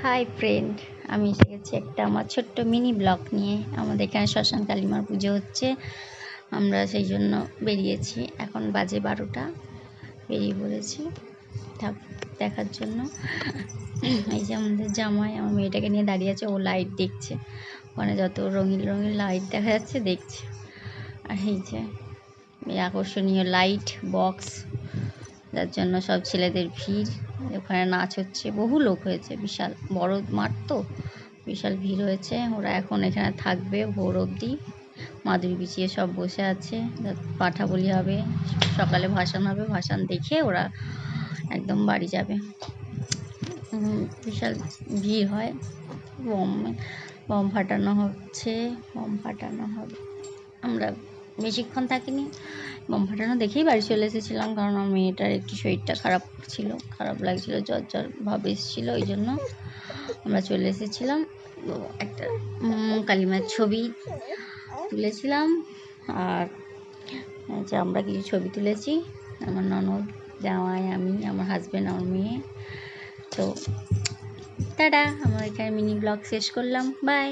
Hi friend আমি এসে গেছি একটা আমার ছোট্ট মিনি ব্লগ নিয়ে। আমাদের এখানে শ্মশান কালীমার পুজো হচ্ছে। আমরা সেই জন্য বেরিয়েছি। এখন বাজে বারোটা। বেরিয়ে পড়েছি। ঠাকুর দেখার জন্য। এই যে আমাদের জামাই, আমার মেয়েটাকে নিয়ে দাঁড়িয়ে আছে। ও লাইট দেখছে। ওখানে যত রঙিন রঙিন লাইট দেখা যাচ্ছে, দেখছে। আর এই যে আকর্ষণীয় লাইট বক্স যার জন্য সব ছেলেদের ভিড়। ওখানে নাচ হচ্ছে, বহু লোক হয়েছে, বিশাল বড় মাঠ তো, বিশাল ভিড় হয়েছে। ওরা এখন এখানে থাকবে ভোর অবধি। মাদুরি বিছিয়ে সব বসে আছে পাঠা বলি হবে, সকালে ভাসান হবে, ভাসান দেখে ওরা একদম বাড়ি যাবে। বিশাল ভিড় হয়। বম বম ফাটানো হচ্ছে, বম ফাটানো হবে। আমরা বেশিক্ষণ থাকিনি। বম ফাটানো দেখেই বাড়ি চলে এসেছিলাম, কারণ আমার মেয়েটার একটু শরীরটা খারাপ ছিল, খারাপ লাগছিল, জ্বর জ্বর ভাব এসেছিল, ওই জন্য আমরা চলে এসেছিলাম। একটা কালিমার ছবি তুলেছিলাম, আর যে আমরা কিছু ছবি তুলেছি। আমার ননদ, জামাই, আমি, আমার হাজব্যান্ড আমার মেয়ে। তো টাটা, আমার এখানে মিনি ব্লগ শেষ করলাম। বাই